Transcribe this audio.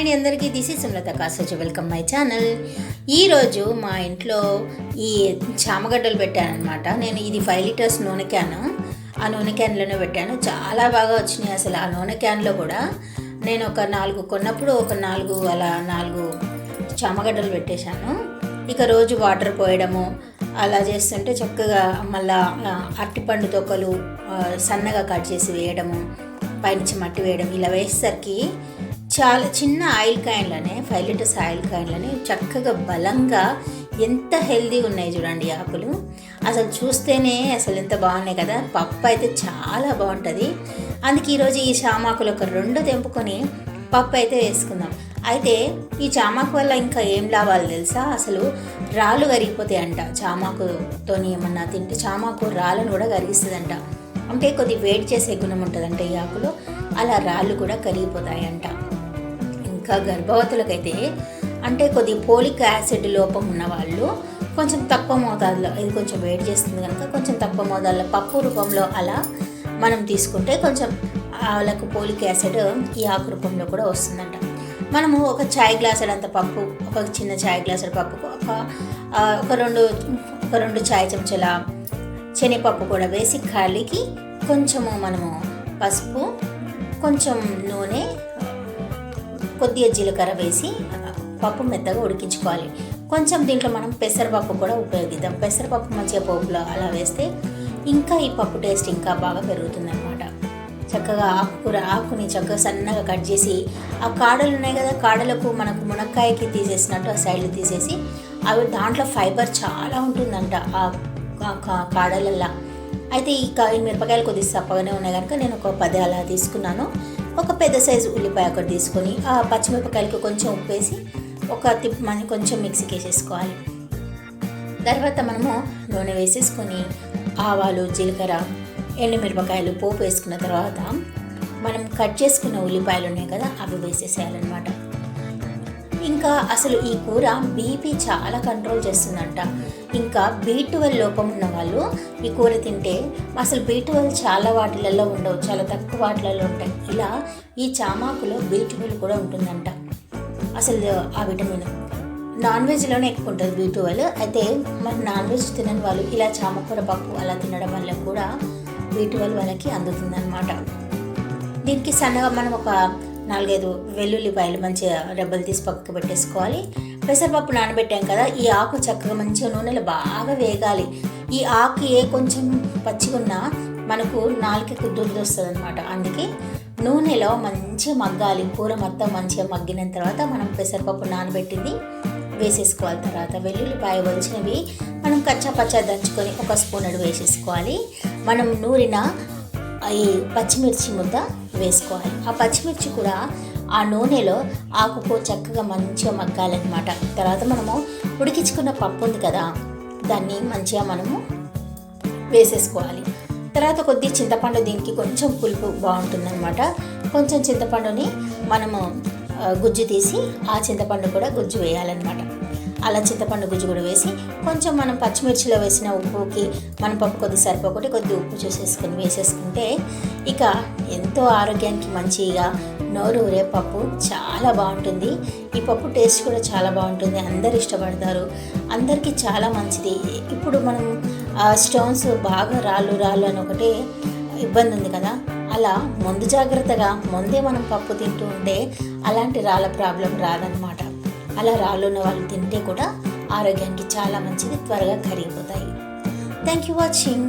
అండి అందరికీ. This is Sumalatha Kasoju welcome my channel ఈరోజు మా ఇంట్లో ఈ చామగడ్డలు పెట్టానమాట నేను ఇది ఫైవ్ లీటర్స్ నూనె క్యాన్. ఆ నూనె క్యాన్లోనే పెట్టాను. చాలా బాగా వచ్చినాయి అసలు. ఆ నూనె క్యాన్లో కూడా నేను ఒక నాలుగు కొన్నప్పుడు ఒక నాలుగు అలా నాలుగు చామగడ్డలు పెట్టేశాను. ఇక రోజు వాటర్ పోయడము అలా చేస్తుంటే చక్కగా మళ్ళా అరటిపండు తొక్కలు సన్నగా కట్ చేసి వేయడము పైనుంచి మట్టి వేయడం ఇలా వేసేసరికి చాలా చిన్న ఆయిల్ కాయిన్లనే ఫైవ్ లీటర్స్ ఆయిల్ కాయిన్లని చక్కగా బలంగా ఎంత హెల్దీగా ఉన్నాయి చూడండి ఈ ఆకులు. అసలు చూస్తేనే అసలు ఎంత బాగున్నాయి కదా. పప్పు అయితే చాలా బాగుంటుంది. అందుకే ఈరోజు ఈ చామాకులు ఒక రెండు తెంపుకొని పప్పు అయితే వేసుకుందాం. అయితే ఈ చామాకు వల్ల ఇంకా ఏం లాభాలు తెలుసా? అసలు రాళ్ళు కరిగిపోతాయి అంట చామాకుతో ఏమన్నా తింటే చామాకు రాళ్ళను కూడా కరిగిస్తుందంట. అంటే కొద్ది వేడి చేసే గుణం ఉంటుందంట ఈ ఆకులో. అలా రాళ్ళు కూడా కరిగిపోతాయంట. ఇంకా గర్భవతులకైతే అంటే కొద్ది పోలిక్ యాసిడ్ లోపం ఉన్న వాళ్ళు కొంచెం తక్కువ మోతాదులో ఇది కొంచెం వేడి చేస్తుంది కనుక కొంచెం తక్కువ మోతాదులో పప్పు రూపంలో అలా మనం తీసుకుంటే కొంచెం వాళ్ళకు పోలిక్ యాసిడ్ ఈ ఆకు రూపంలో కూడా వస్తుందంట. మనము ఒక చాయ్ గ్లాసుడు అంత పప్పు ఒక చిన్న చాయ్ గ్లాసుడు పప్పుకు ఒక ఒక రెండు ఒక రెండు చాయ్ చెంచాల శనగపప్పు కూడా వేసి కలిగి కొంచెము మనము పసుపు కొంచెం నూనె కొద్దిగా జీలకర్ర వేసి పప్పు మెత్తగా ఉడికించుకోవాలి. కొంచెం దీంట్లో మనం పెసరపప్పు కూడా ఉపయోగిద్దాం. పెసరపప్పు మంచిగా పోపులో అలా వేస్తే ఇంకా ఈ పప్పు టేస్ట్ ఇంకా బాగా పెరుగుతుందన్నమాట. చక్కగా ఆకుకూర ఆకుని చక్కగా సన్నగా కట్ చేసి ఆ కాడలు ఉన్నాయి కదా కాడలకు మనకు మునక్కాయకి తీసేసినట్టు ఆ సైడ్లు తీసేసి అవి దాంట్లో ఫైబర్ చాలా ఉంటుందంట ఆ కా- కాడలల్లా. అయితే ఈ ఈ మిరపకాయలు కొద్దిగా సప్పగానే ఉన్నాయి కనుక నేను ఒక పది అలా తీసుకున్నాను. ఒక పెద్ద సైజు ఉల్లిపాయ ఒకటి తీసుకొని ఆ పచ్చిమిరపకాయలకు కొంచెం ఉప్పు వేసి ఒక తిప్ మన కొంచెం మిక్సీకి వేసేసుకోవాలి తర్వాత మనము నూనె వేసేసుకొని ఆవాలు జీలకర్ర ఎండుమిరపకాయలు పోపు వేసుకున్న తర్వాత మనం కట్ చేసుకున్న ఉల్లిపాయలు ఉన్నాయి కదా అవి వేసేసేయాలన్నమాట. ఇంకా అసలు ఈ కూర బీపీ చాలా కంట్రోల్ చేస్తుందంట. ఇంకా బీ ట్వెల్వ్ లోపం ఉన్న వాళ్ళు ఈ కూర తింటే అసలు బీ ట్వెల్వ్ చాలా వాటిలలో ఉండవు చాలా తక్కువ వాటిలలో ఉంటాయి. ఇలా ఈ చామాకులో బీ ట్వెల్వ్ కూడా ఉంటుందంట. అసలు ఆ విటమిన్ నాన్ వెజ్లోనే ఎక్కువ ఉంటుంది బీ ట్వెల్వ్ అయితే మన నాన్ వెజ్ తినని వాళ్ళు ఇలా చామకూర పప్పు అలా తినడం వల్ల కూడా బీ ట్వెల్వ్ వాళ్ళకి అందుతుందన్నమాట. దీనికి సన్నగా మనం ఒక నాలుగైదు వెల్లుల్లిపాయలు మంచిగా రెబ్బలు తీసి పక్కకు పెట్టేసుకోవాలి. పెసరపప్పు నానబెట్టాం కదా ఈ ఆకు చక్కగా మంచిగా నూనెలో బాగా వేగాలి. ఈ ఆకు ఏ కొంచెం పచ్చిగున్నా మనకు నాలుకకు దురద వస్తుంది అనమాట అందుకే నూనెలో మంచిగా మగ్గాలి. కూర మొత్తం మంచిగా మగ్గిన తర్వాత మనం పెసరపప్పు నానబెట్టింది వేసేసుకోవాలి. తర్వాత వెల్లుల్లిపాయ వచ్చినవి మనం కచ్చా పచ్చా దంచుకొని ఒక స్పూన్ అడు వేసేసుకోవాలి. మనం నూరిన ఈ పచ్చిమిర్చి ముద్ద వేసుకోవాలి. ఆ పచ్చిమిర్చి కూడా ఆ నూనెలో ఆకుకో చక్కగా మంచిగా మగ్గాలన్నమాట. తర్వాత మనము ఉడికించుకున్న పప్పు ఉంది కదా దాన్ని మంచిగా మనము వేసేసుకోవాలి. తర్వాత కొద్దిగా చింతపండు దీనికి కొంచెం పులుపు బాగుంటుందన్నమాట. కొంచెం చింతపండుని మనము గుజ్జు తీసి ఆ చింతపండు కూడా గుజ్జు వేయాలన్నమాట. అలా చింతపండు గుజ్జు కూడా వేసి కొంచెం మనం పచ్చిమిర్చిలో వేసిన ఉప్పుకి మన పప్పు కొద్ది సరిపోకుండా కొద్ది ఉప్పు చూసేసుకొని వేసేసుకుంటే ఇక ఎంతో ఆరోగ్యానికి మంచిగా నోరు ఊరే పప్పు చాలా బాగుంటుంది. ఈ పప్పు టేస్ట్ కూడా చాలా బాగుంటుంది. అందరు ఇష్టపడతారు. అందరికీ చాలా మంచిది. ఇప్పుడు మనం ఆ, స్టోన్స్ బాగా రాళ్ళు రాళ్ళు అని ఒకటే ఇబ్బంది ఉంది కదా. అలా ముందు జాగ్రత్తగా ముందే మనం పప్పు తింటూ ఉంటే అలాంటి రాళ్ళ ప్రాబ్లం రాదనమాట అలా రాళ్ళు ఉన్న వాళ్ళు తింటే కూడా ఆరోగ్యానికి చాలా మంచిది త్వరగా కరిగిపోతాయి. Thank you watching